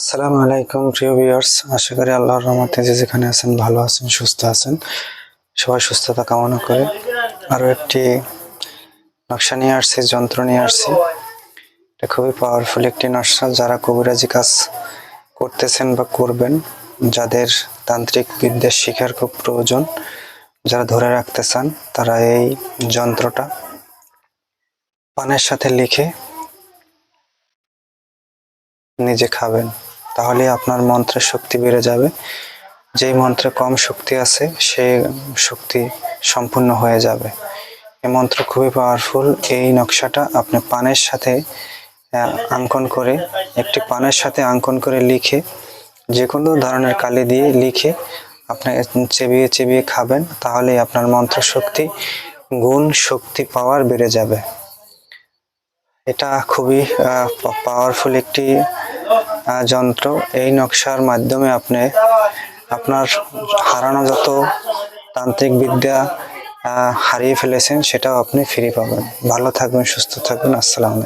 আসসালামু আলাইকুম, প্রিয় ভিউয়ার্স। আশা করি আল্লাহর রহমতে যে যেখানে আছেন, ভালো আছেন, সুস্থ আছেন। সবাই সুস্থতা কামনা করে আরও একটি নকশা নিয়ে আসছি, যন্ত্র নিয়ে আসছি। এটা খুবই পাওয়ারফুল একটি নকশা। যারা কবিরাজি কাজ করতেছেন বা করবেন, যাদের তান্ত্রিক বিদ্যা শিখার খুব প্রয়োজন, যারা ধরে রাখতে চান, তারা এই যন্ত্রটা পানের সাথে লিখে নিজে খাবেন। তাহলে আপনার মন্ত্রের শক্তি বেড়ে যাবে। যেই মন্ত্রে কম শক্তি আছে সে শক্তি সম্পূর্ণ হয়ে যাবে। এই মন্ত্র খুবই পাওয়ারফুল এই নকশাটা আপনি পানের সাথে আঙ্কন করে, একটি পানের সাথে আঙ্কন করে লিখে যে কোনো ধরনের কালি দিয়ে লিখে আপনি চেবিয়ে চেবিয়ে খাবেন, তাহলে আপনার মন্ত্র শক্তি, গুণ শক্তি পাওয়ার বেড়ে যাবে। এটা খুবই পাওয়ারফুল একটি যন্ত্র এই নকশার মাধ্যমে আপনি আপনার হারানো যত তান্ত্রিক বিদ্যা হারিয়ে ফেলেছেন সেটাও আপনি ফিরে পাবেন। ভালো থাকবেন, সুস্থ থাকবেন। আসসালামু